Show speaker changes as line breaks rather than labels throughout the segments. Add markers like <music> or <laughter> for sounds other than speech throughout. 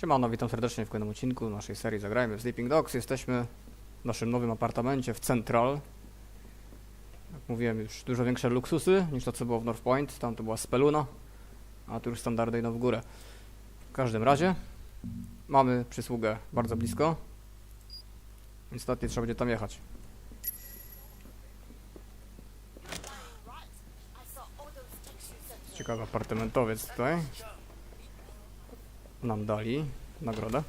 Siemano, witam serdecznie w kolejnym odcinku naszej serii Zagrajmy w Sleeping Dogs. Jesteśmy w naszym nowym apartamencie w Central. Jak mówiłem, już dużo większe luksusy niż to, co było w North Point. Tam to była speluna, a tu już standardyjno w górę. W każdym razie mamy przysługę bardzo blisko, więc nawet nie trzeba będzie tam jechać. Ciekawy apartamentowiec tutaj. Nam dali nagrodę.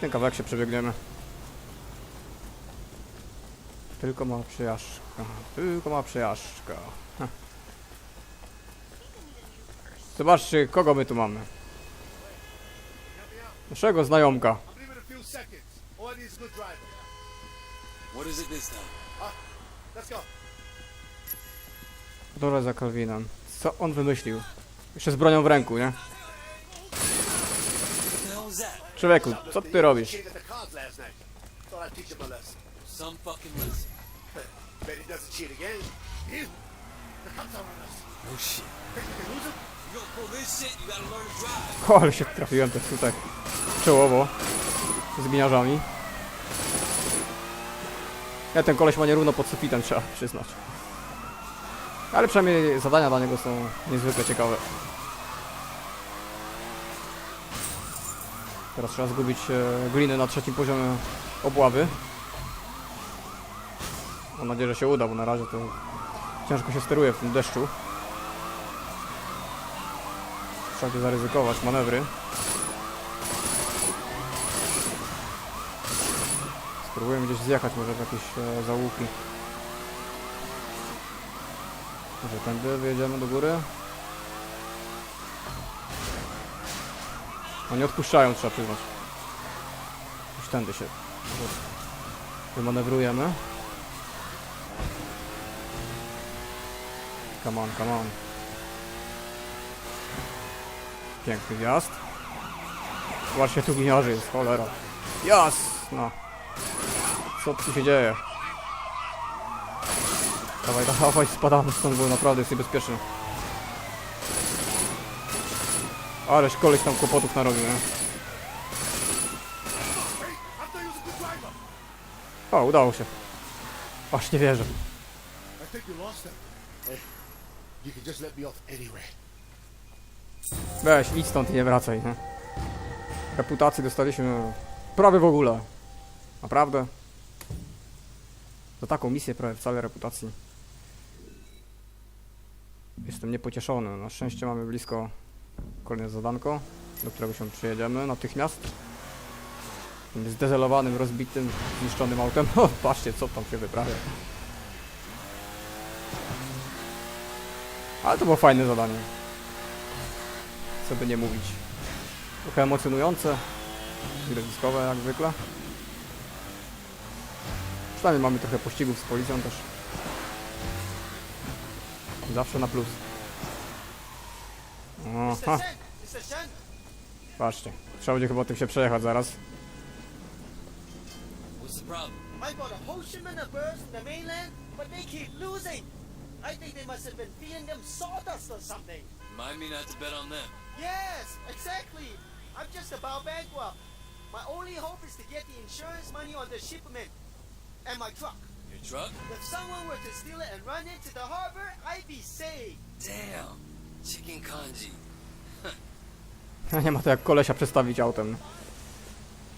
Ten kawałek się przebiegniemy. Tylko ma przejażdżka. Tylko ma przejażdżka. Ha. Zobaczcie, kogo my tu mamy. Naszego znajomka.
I'll leave it a few seconds. All I need is a good driver.
What is it this time?
Let's go.
Dole za Calvinem. Co on wymyślił? Jeszcze z bronią w ręku, nie? Człowieku, co ty robisz? O, ale się trafiłem też tutaj czołowo z gniażami. Ja ten koleś ma nierówno pod sufitem, trzeba przyznać. Ale przynajmniej zadania dla niego są niezwykle ciekawe. Teraz trzeba zgubić e, gliny na trzecim poziomie obławy. Mam nadzieję, że się uda, bo na razie to ciężko się steruje w tym deszczu. Trzeba tu zaryzykować manewry. Spróbujemy gdzieś zjechać może w jakieś e, załuki. Może tędy wyjedziemy do góry? No nie odpuszczają, trzeba przyznać. Już tędy się wymanewrujemy. Come on, come on. Piękny wjazd. Właśnie tu gniarzy jest, cholera. Jasno. Co tu się dzieje? Dawaj, <laughs> dawaj, spadamy stąd, bo naprawdę jest niebezpieczne. Aleś koleś tam kłopotów narobił, nie? O, udało się. Aż nie wierzę.
Anyway.
Weź, idź stąd i nie wracaj, nie? Reputacji dostaliśmy prawie w ogóle. Naprawdę? Za taką misję prawie wcale reputacji. Jestem niepocieszony. Na szczęście mamy blisko kolejne zadanko, do którego się przyjedziemy natychmiast. Tym zdezelowanym, rozbitym, zniszczonym autem. <laughs> O, patrzcie, co tam się wyprawia. Ale to było fajne zadanie co by nie mówić. Trochę emocjonujące, widowiskowe jak zwykle. Przynajmniej mamy trochę pościgów z policją też. Zawsze na plus. Aha,
Mr. Shen! Mr. Shen!
patrzcie. Trzeba będzie chyba tym się przejechać zaraz.
What's the problem?
I bought a whole shipment of birds from the mainland, but they keep losing. I think they must have been feeding them sawdust or something.
Remind me not to bet on them.
Yes, exactly. I'm just about bankrupt. My only hope is to get the insurance money on the shipment and my truck.
Your truck?
If someone were to steal it and run into the harbor, I'd be saved.
Damn. Chicken kanji. <laughs>
Nie ma to jak kolesia przestawić autem.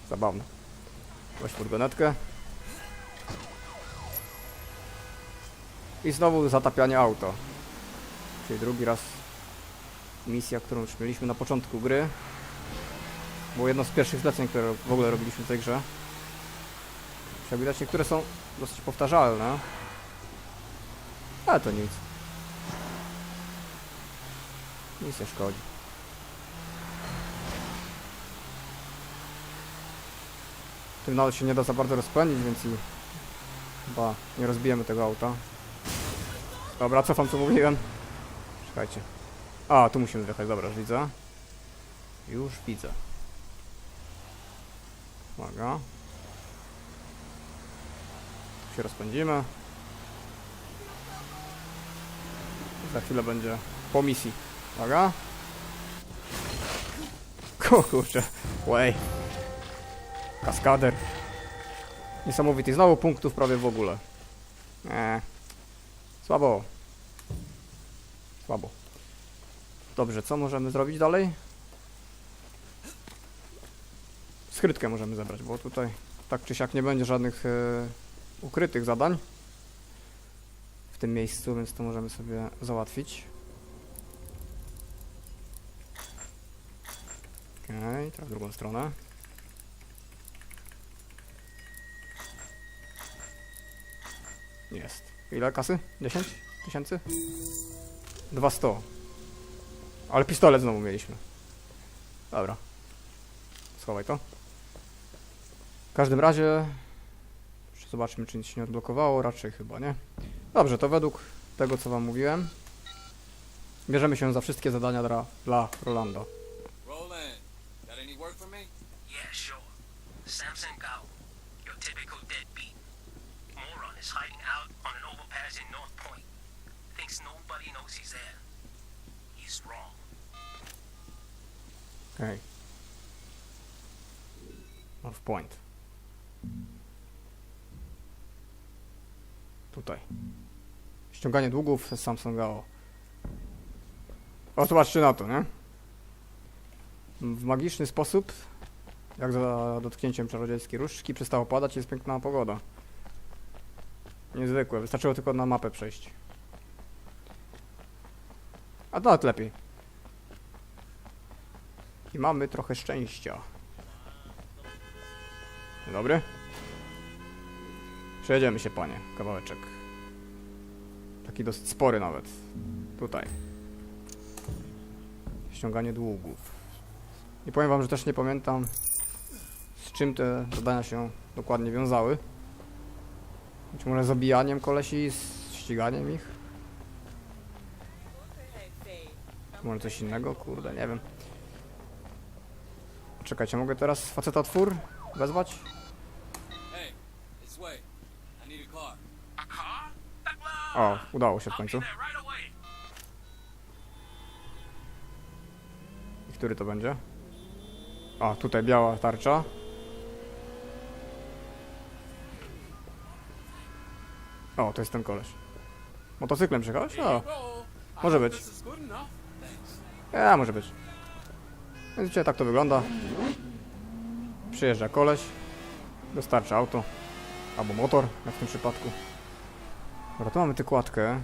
Zabawne. Weź furgonetkę. I znowu zatapianie auto. Czyli drugi raz misja, którą już mieliśmy na początku gry. Było jedno z pierwszych zleceń, które w ogóle robiliśmy w tej grze. Jak widać niektóre są dosyć powtarzalne. Ale to nic. Nic nie szkodzi. Tym nawet się nie da za bardzo rozpędzić, więc i chyba nie rozbijemy tego auta. Dobra, cofam co mówiłem. Czekajcie. A, tu musimy wjechać, dobra, już widzę. Już widzę. Uwaga. Się rozpędzimy. Za chwilę będzie po misji. Uwaga. O kurczę. Way. Kaskader. Niesamowity. Znowu punktów prawie w ogóle. Eee. Słabo. Słabo. Dobrze, co możemy zrobić dalej? Skrytkę możemy zebrać, bo tutaj tak czy siak nie będzie żadnych e, ukrytych zadań w tym miejscu, więc to możemy sobie załatwić. Okej, teraz w drugą stronę. Jest. Ile kasy? 10 tysięcy? 200. Ale pistolet znowu mieliśmy. Dobra. Schowaj to. W każdym razie... Zobaczmy, czy nic się nie odblokowało. Raczej chyba nie. Dobrze, to według tego, co wam mówiłem, bierzemy się za wszystkie zadania dla, dla Rolanda.
Roland, got any work for me?
Yeah, sure. Samson Gao, your typical deadbeat. Moron is hiding out on an overpass in North Point. Thinks nobody knows he's there. He's wrong.
Okej. North Point. Tutaj. Ściąganie długów z Samsunga. O, zobaczcie na to, nie? W magiczny sposób, jak za dotknięciem czarodziejskiej różdżki, przestało padać i jest piękna pogoda. Niezwykłe, wystarczyło tylko na mapę przejść. A nawet lepiej. I mamy trochę szczęścia. Dobry. Przejedziemy się, panie. Kawałeczek. Taki dosyć spory nawet. Tutaj. Ściąganie długów. I powiem wam, że też nie pamiętam z czym te zadania się dokładnie wiązały. Być może zabijaniem kolesi, z ściganiem ich? Może coś innego? Kurde, nie wiem. Czekajcie, mogę teraz faceta twór wezwać? O, udało się w końcu. I który to będzie? O, tutaj biała tarcza. O, to jest ten koleś. Motocyklem przyjechałeś? O, może być. Ja, może być. Więc dzisiaj tak to wygląda. Przyjeżdża koleś, dostarcza auto, albo motor, jak w tym przypadku. Dobra, tu mamy tę kładkę.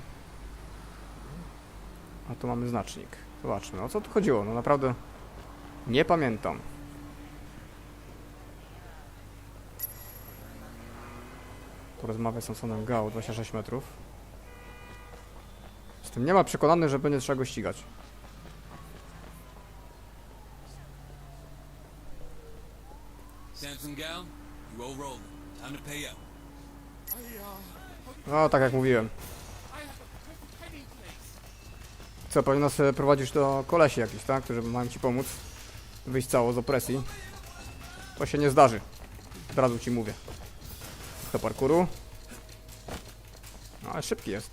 A tu mamy znacznik. Zobaczmy, o co tu chodziło? No naprawdę nie pamiętam. Porozmawiać z Samsonem Gao, 26 metrów. Z tym nie ma przekonany, że będzie trzeba go ścigać.
Samson Gal, you owe Roland. Time to pay out.
No, tak jak mówiłem. Co, pewnie nas prowadzisz do kolesi jakichś, tak? Którzy mają ci pomóc wyjść cało z opresji. To się nie zdarzy. Od razu ci mówię. Do parkuru. No, ale szybki jest.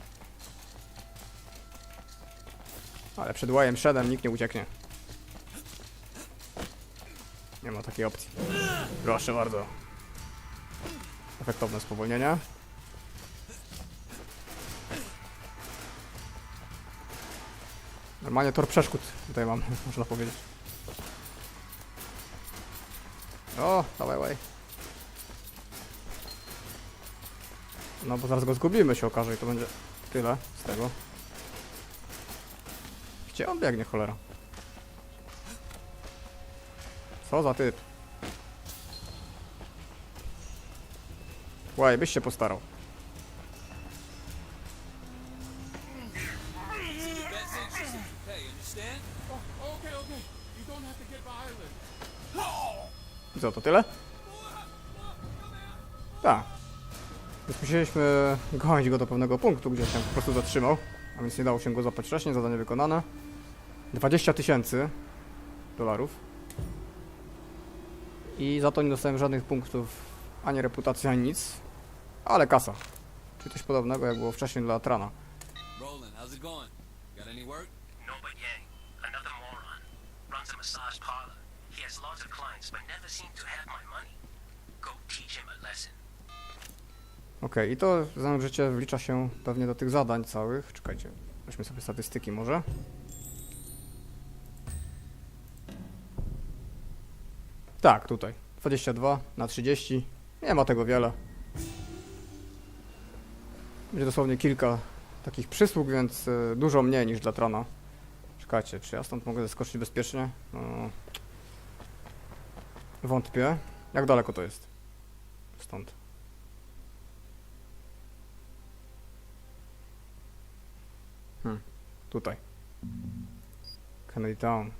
Ale przed łajem szedem nikt nie ucieknie. Nie ma takiej opcji. Proszę bardzo. Efektowne spowolnienie. Normalnie tor przeszkód tutaj mam, <laughs> można powiedzieć. O, dawaj, dawaj. No bo zaraz go zgubimy się okaże i to będzie tyle z tego. Gdzie on biegnie, cholera? Co za typ? Łaj, byś się postarał.
It's in your best interest if you pay, understand?
Okay, okay. You don't have to get violent.
I co, to tyle? Tak. Więc musieliśmy gonić go do pewnego punktu, gdzie się po prostu zatrzymał. A więc nie dało się go złapać wcześniej, zadanie wykonane. 20 tysięcy dolarów. I za to nie dostałem żadnych punktów, ani reputacji, ani nic. Ale kasa. Czyli coś podobnego jak było wcześniej dla Trana.
Roland, how's it going? Got any work?
No, but Yang, another moron, runs a massage parlor. He has lots of clients, but never seemed to have my money. Go teach him a lesson.
Okej, i to znam życie wlicza się pewnie do tych zadań całych. Czekajcie, weźmy sobie statystyki może. Tak, tutaj. 22 na 30. Nie ma tego wiele. Będzie dosłownie kilka takich przysług, więc y, dużo mniej niż dla Trona. Czekajcie, czy ja stąd mogę zeskoczyć bezpiecznie? No. Wątpię. Jak daleko to jest? Stąd. Tutaj. Kennedy Town.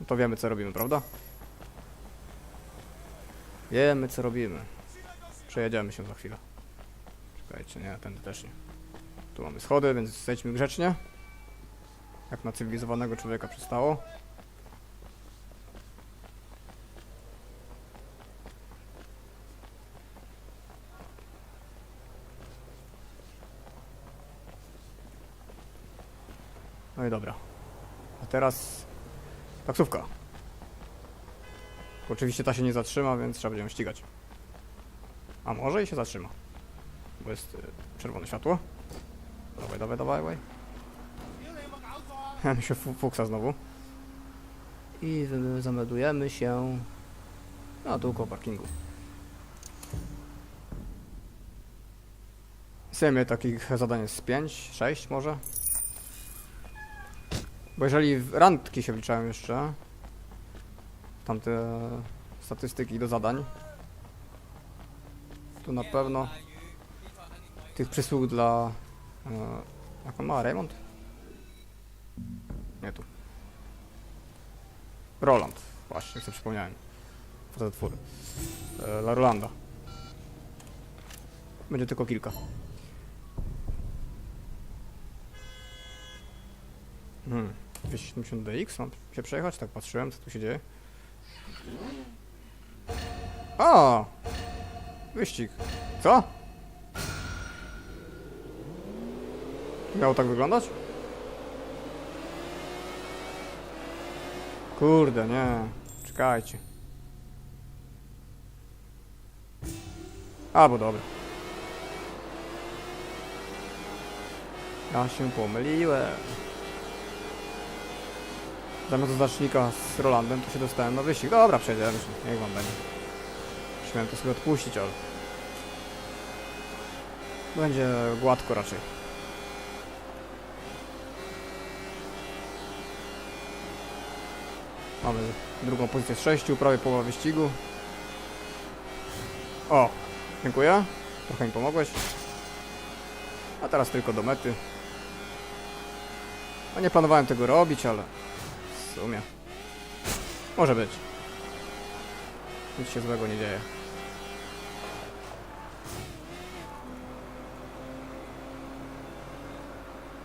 No to wiemy co robimy, prawda? Wiemy co robimy. Przejedziemy się za chwilę. Czekajcie, nie, ten też nie. Tu mamy schody, więc zejdźmy grzecznie. Jak na cywilizowanego człowieka przystało. No i dobra. A teraz taksówka. Oczywiście ta się nie zatrzyma, więc trzeba będzie ją ścigać. A może i się zatrzyma. Bo jest y, czerwone światło. Dawaj, dawaj, dawaj, dawaj. Ja <laughs> mi się fu- fuksa znowu. I zameldujemy się na tu koło parkingu. Sejmie takich zadań jest 5, 6 może. Bo jeżeli w- randki się wliczają jeszcze, tamte statystyki do zadań, to na pewno tych przysług dla... E, jak on ma? Raymond? Nie tu. Roland. Właśnie, sobie przypomniałem. Twór. E, dla Rolanda. Będzie tylko kilka. Hmm. 270 DX, mam się przejechać? Tak patrzyłem, co tu się dzieje. A! Wyścig. Co? Miało tak wyglądać? Kurde, nie. Czekajcie. Albo dobra. Ja się pomyliłem. Zamiast znacznika z Rolandem, to się dostałem na wyścig. Dobra, się. Niech wam będzie. Śmiałem to sobie odpuścić, ale... Będzie gładko raczej. Mamy drugą pozycję z sześciu, prawie połowa wyścigu. O, dziękuję. Trochę mi pomogłeś. A teraz tylko do mety. No nie planowałem tego robić, ale w sumie może być. Nic się złego nie dzieje.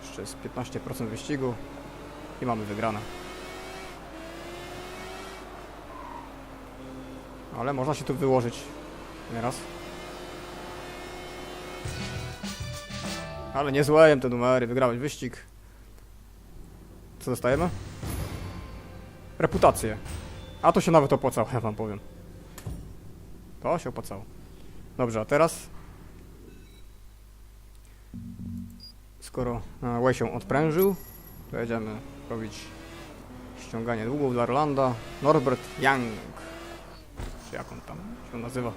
Jeszcze jest 15% wyścigu i mamy wygrane. Ale można się tu wyłożyć nieraz. Ale nie złajem te numery, wygrałeś wyścig. Co dostajemy? Reputację. A to się nawet opłacało, <laughs> ja wam powiem. To się opłacało. Dobrze, a teraz... Skoro Way się odprężył, to jedziemy robić ściąganie długów dla Rolanda. Norbert Young. Czy jak on tam się nazywa?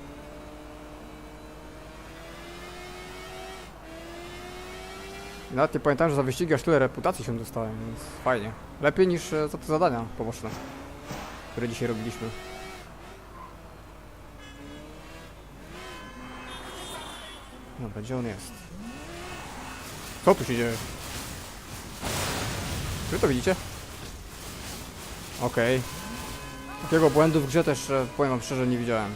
Nawet nie pamiętam, że za wyścigi aż tyle reputacji się dostałem, więc fajnie. Lepiej niż e, za te zadania poboczne, które dzisiaj robiliśmy. Dobra, gdzie on jest? Co tu się dzieje? Czy to widzicie? Okej. Takiego błędu w grze też, e, powiem wam szczerze, nie widziałem.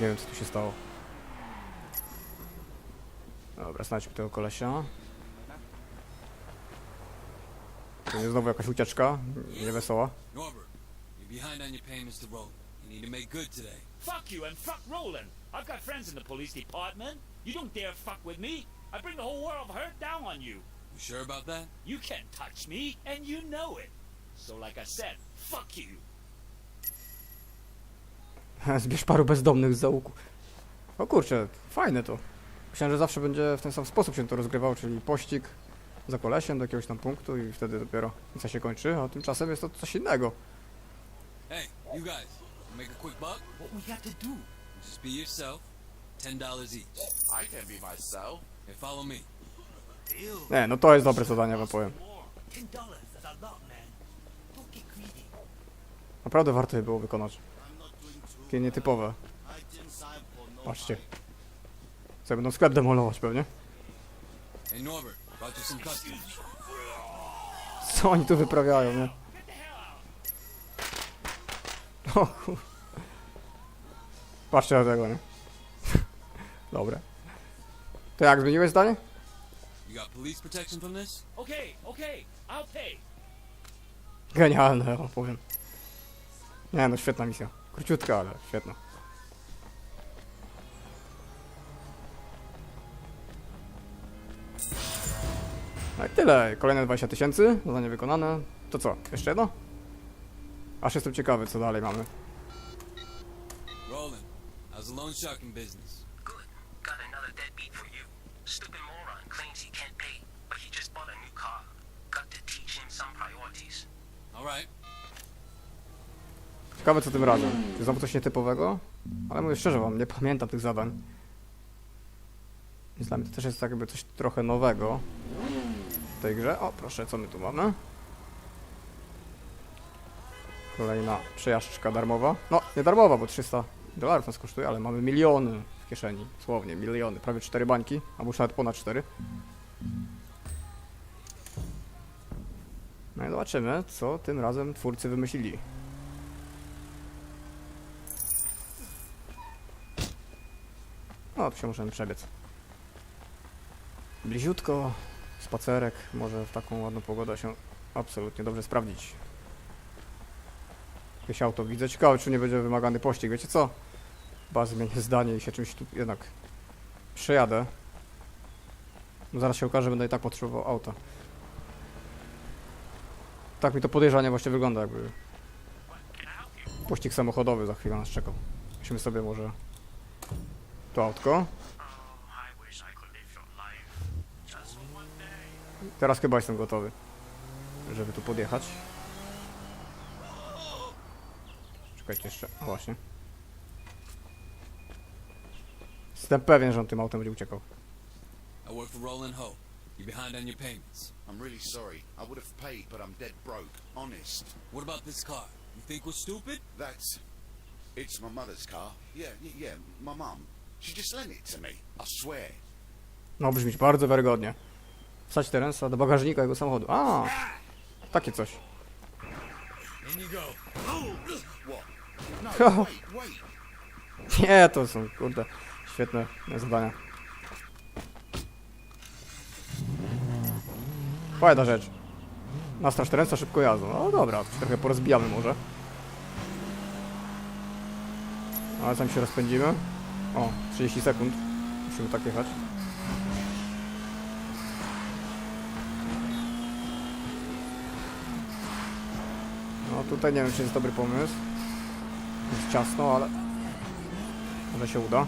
Nie wiem, co tu się stało. Dobra, znajdźmy tego kolesia. To jest znowu jakaś ucieczka, niewesoła.
Norbert, you're behind on your payments to Roland. You need to make good today.
Fuck you and fuck Roland. I've got friends in the police department. You don't dare fuck with me. I bring the whole world of hurt down on you.
You sure about that?
You can't touch me, and you know it. So, like I said, fuck you. <laughs>
Zbierz paru bezdomnych z załuku. O kurczę, fajne to. Myślałem, że zawsze będzie w ten sam sposób się to rozgrywało, czyli pościg za kolesiem do jakiegoś tam punktu i wtedy dopiero co się kończy, a tymczasem jest to coś innego.
Hey, you guys, make a quick buck?
What we got to do?
Just be yourself. Ten dollars each.
I can be myself.
And follow me.
Nie, no to jest dobre zadanie, wam powiem. Naprawdę warto je było wykonać. Takie nietypowe. Patrzcie. Co, będą sklep demolować pewnie? Co oni tu wyprawiają, nie? O kur... Patrzcie na tego, nie? <laughs> Dobre. To jak, zmieniłeś zdanie? Genialne, o, powiem. Nie no, świetna misja. Króciutka, ale świetna. No i tyle. Kolejne 20 tysięcy, zadanie wykonane. To co, jeszcze jedno? Aż jestem ciekawy, co dalej mamy.
Roland, how's the loan sharking business?
Good. Got another deadbeat for you. Stupid moron claims he can't pay, but he just bought a new car. Got to teach him some priorities.
All right.
Ciekawe, co tym razem. Czy Znowu coś nietypowego? Ale mówię szczerze wam, nie pamiętam tych zadań. Więc dla mnie to też jest tak jakby coś trochę nowego tej grze. O, proszę, co my tu mamy? Kolejna przejażdżka darmowa. No, nie darmowa, bo 300 dolarów nas kosztuje, ale mamy miliony w kieszeni. Słownie, miliony. Prawie 4 bańki, albo już nawet ponad 4. No i zobaczymy, co tym razem twórcy wymyślili. O, tu się możemy przebiec. Bliziutko, spacerek, może w taką ładną pogodę się absolutnie dobrze sprawdzić. Jakieś auto widzę. Ciekawe, czy nie będzie wymagany pościg. Wiecie co? Chyba zmienię zdanie i się czymś tu jednak przejadę. No zaraz się okaże, że będę i tak potrzebował auta. Tak mi to podejrzanie właśnie wygląda, jakby pościg samochodowy za chwilę nas czekał. Weźmy sobie może to autko. Teraz chyba jestem gotowy, żeby tu podjechać. Czekajcie jeszcze, właśnie. Jestem pewien, że on tym autem będzie uciekał.
I work for Roland Ho. You behind on your payments.
I'm really sorry. I would have paid, but I'm dead broke. Honest.
What about this car? You think we're stupid?
That's. It's my mother's car. Yeah, yeah, yeah. My mum. She just lent it to me. I swear.
No brzmieć bardzo wiarygodnie. Wstać Terensa do bagażnika jego samochodu. A, takie coś. Nie, to są, kurde, świetne zadania. Fajna rzecz. Nastraż Terensa szybko jazdą. No dobra, trochę porozbijamy może. Ale tam się rozpędzimy. O, 30 sekund. Musimy tak jechać. Tutaj nie wiem, czy jest dobry pomysł. Jest ciasno, ale może się uda.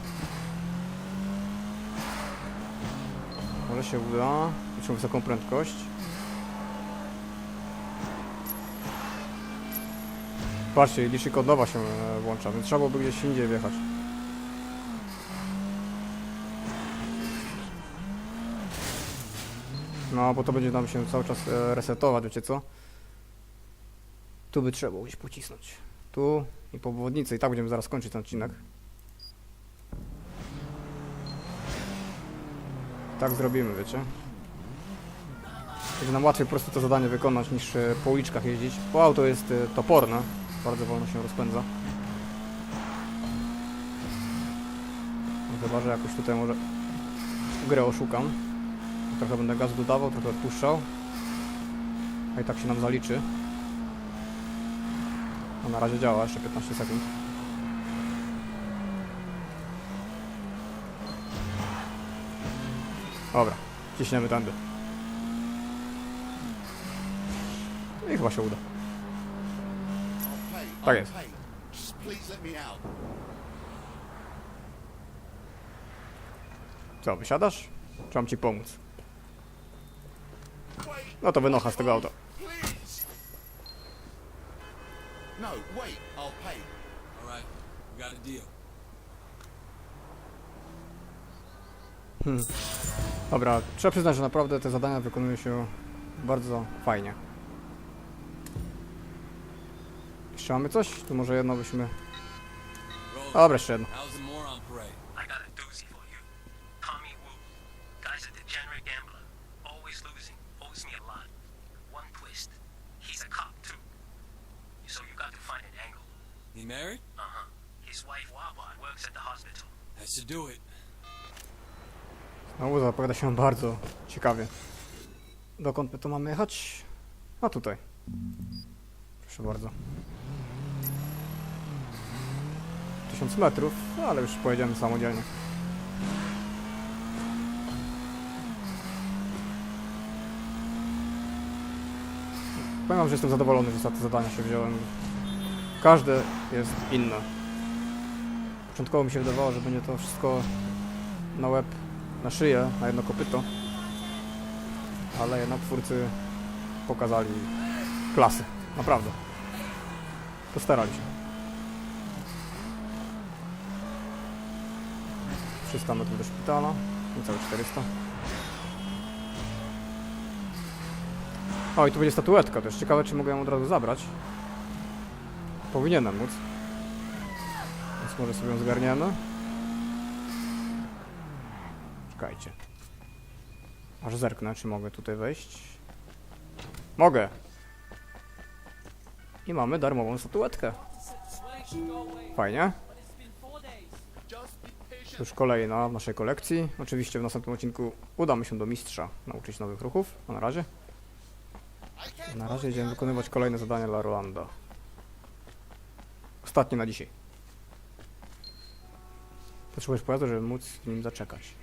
Może się uda. Liczę wysoką prędkość. Patrzcie, licznik od nowa się e, włącza, więc trzeba byłoby gdzieś indziej wjechać. No, bo to będzie nam się cały czas e, resetować, wiecie co? Tu by trzeba było gdzieś pocisnąć. Tu i po obwodnicy i tak będziemy zaraz kończyć ten odcinek. Tak zrobimy, wiecie. Będzie nam łatwiej po prostu to zadanie wykonać niż e, po uliczkach jeździć. Bo auto jest e, toporne, bardzo wolno się rozpędza. No Chyba, że jakoś tutaj może grę oszukam. Trochę będę gazu dodawał, trochę odpuszczał. A i tak się nam zaliczy. No na razie działa, jeszcze 15 sekund. Dobra, ciśniemy tędy. I chyba się uda. Tak jest. Co, wysiadasz? Czy mam ci pomóc? No to wynocha z tego auta.
No, wait. I'll pay.
All right, we got a deal.
Dobra, trzeba przyznać, że naprawdę te zadania wykonuje się bardzo fajnie. Jeszcze mamy coś? Tu może jedno byśmy... Dobra, jeszcze jedno.
how's the moron parade?
I got a doozy for you. Tommy Wu. Guy's a degenerate gambler. Always losing. Owes me a lot. One twist. He's a cop, too. So you got to find an angle.
He married?
Uh-huh. His wife, Wabot, works at the hospital.
Has to do it.
Znowu zapowiada się bardzo ciekawie. Dokąd my tu mamy jechać? A tutaj. Proszę bardzo. 1000 metrów, ale już pojedziemy samodzielnie. Powiem wam, że jestem zadowolony, że za te zadania się wziąłem. Każde jest inne. Początkowo mi się wydawało, że będzie to wszystko na łeb na szyję, na jedno kopyto. Ale jednak twórcy pokazali klasy. Naprawdę. Postarali się. 300 metrów do szpitala. Niecałe 400. O, i tu będzie statuetka. Jest ciekawe, czy mogę ją od razu zabrać. Powinienem móc. Więc może sobie ją zgarniemy. Czekajcie. Aż zerknę, czy mogę tutaj wejść. Mogę. I mamy darmową statuetkę. Fajnie. Już kolejna w naszej kolekcji. Oczywiście w następnym odcinku udamy się do mistrza, nauczyć nowych ruchów. A na razie? Na razie idziemy wykonywać kolejne zadania dla Rolanda. Ostatnie na dzisiaj. Potrzebujesz pojazdu, żeby móc w nim zaczekać.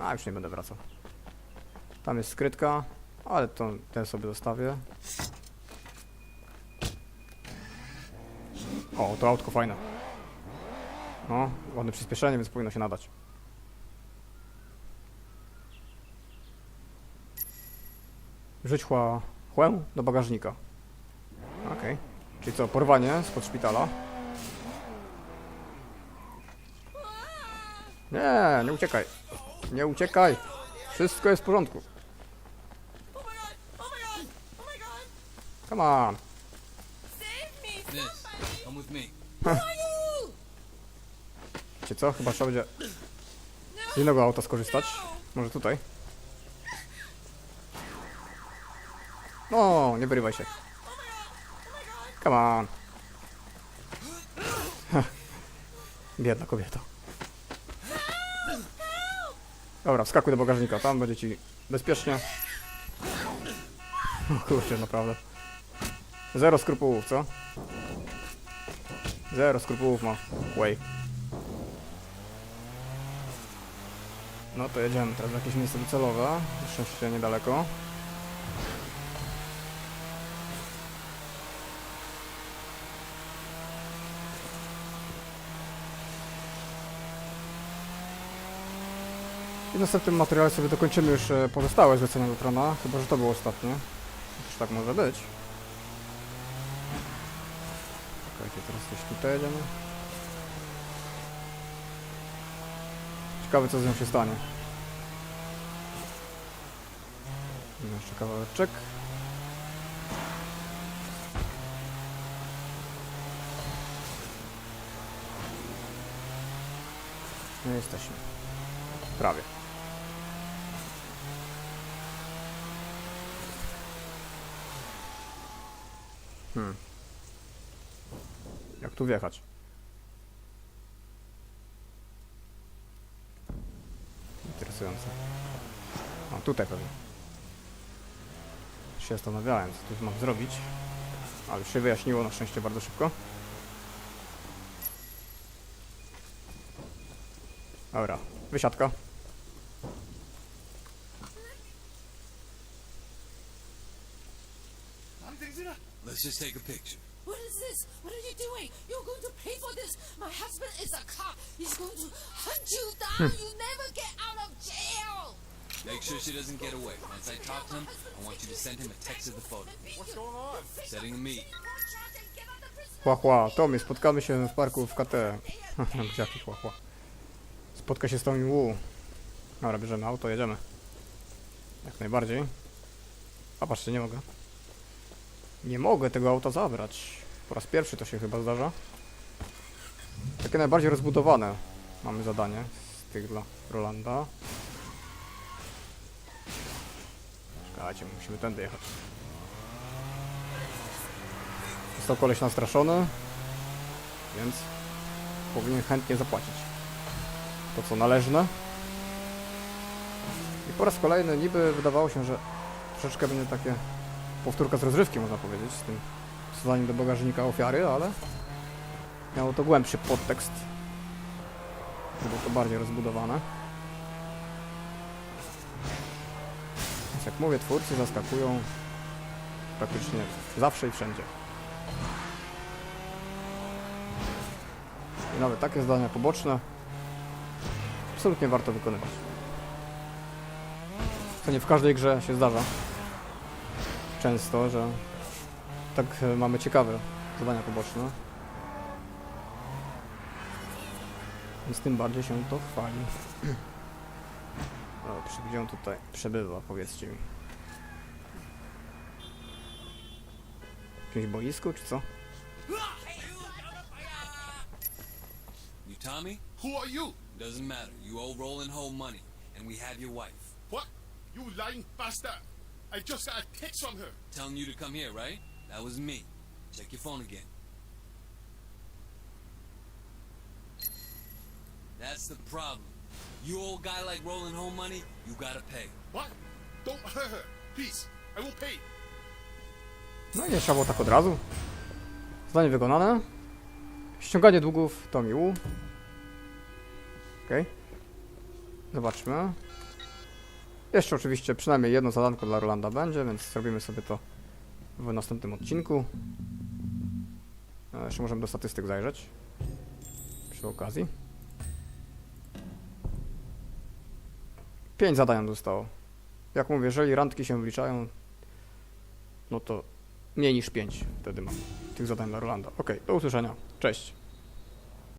A, już nie będę wracał. Tam jest skrytka, ale to ten sobie zostawię. O, to autko fajne. No, ładne przyspieszenie, więc powinno się nadać. Rzuć chłę do bagażnika. Okej. Czyli co, porwanie spod szpitala. Nie, nie uciekaj. Nie uciekaj. Wszystko jest w porządku. Come on.
This,
co? Chyba trzeba będzie z innego auta skorzystać. Może tutaj. No, nie wyrywaj się. Come on. Biedna kobieta. Dobra, wskakuj do bagażnika, tam będzie ci bezpiecznie. O kurczę, naprawdę. Zero skrupułów, co? Zero skrupułów ma. Way. No to jedziemy teraz w jakieś miejsce docelowe. Szczęście niedaleko. I w następnym materiale sobie dokończymy już e, pozostałe zlecenia do Trona, chyba że to było ostatnie. Też tak może być. Czekajcie, teraz coś tutaj jedziemy. Ciekawe co z nią się stanie. Jeszcze kawałeczek. No jesteśmy. Prawie. Hmm. Jak tu wjechać? Interesujące. A tutaj pewnie. Się zastanawiałem, co tu mam zrobić. Ale już się wyjaśniło na szczęście bardzo szybko. Dobra, wysiadka.
I'm thinking,
Let's just take a picture.
What is this? What are you doing? You're going to pay for this. My husband is a cop. He's going to hunt you down. you never get out of jail.
Make sure she doesn't get away. Once I talk to him, I want you to send him a text of the photo.
What's going on?
Setting a meet.
Chła, chła, Tommy, spotkamy się w parku w KT. Gdziaki, <laughs> chła, chła. Spotka się z Tommy Wu. Dobra, bierzemy auto, jedziemy. Jak najbardziej. A patrzcie, nie mogę. Nie mogę tego auta zabrać. Po raz pierwszy to się chyba zdarza. Takie najbardziej rozbudowane mamy zadanie z tych dla Rolanda. Czekajcie, musimy tędy jechać. Został koleś nastraszony, więc powinien chętnie zapłacić to, co należne. I po raz kolejny niby wydawało się, że troszeczkę będzie takie powtórka z rozrywki, można powiedzieć, z tym wsadzaniem do bagażnika ofiary, ale miało to głębszy podtekst. Było to bardziej rozbudowane. Więc jak mówię, twórcy zaskakują praktycznie zawsze i wszędzie. I nawet takie zadania poboczne absolutnie warto wykonywać. To nie w każdej grze się zdarza. Często, że tak e, mamy ciekawe zadania poboczne. Więc tym bardziej się to chwali. Dobrze, gdzie on tutaj przebywa, powiedzcie mi. W jakimś boisku, czy co?
You Tommy?
Who are you?
Doesn't matter. You owe Roland home money, and we have your wife.
What? You lying bastard! I just got a text from her.
Telling you to come here, right? That was me. Check your phone again. That's the problem. You a guy like Roland home money, you gotta pay.
What? Don't hurt her. Please. I will pay.
No i nie trzeba było tak od razu. Zadanie wykonane. Ściąganie długów to miłu. Okej. Zobaczmy. Jeszcze oczywiście przynajmniej jedno zadanko dla Rolanda będzie, więc zrobimy sobie to w następnym odcinku. E, Jeszcze możemy do statystyk zajrzeć. Przy okazji. Pięć zadań nam zostało. Jak mówię, jeżeli randki się wliczają, no to mniej niż 5 wtedy mam tych zadań dla Rolanda. Okej, do usłyszenia. Cześć.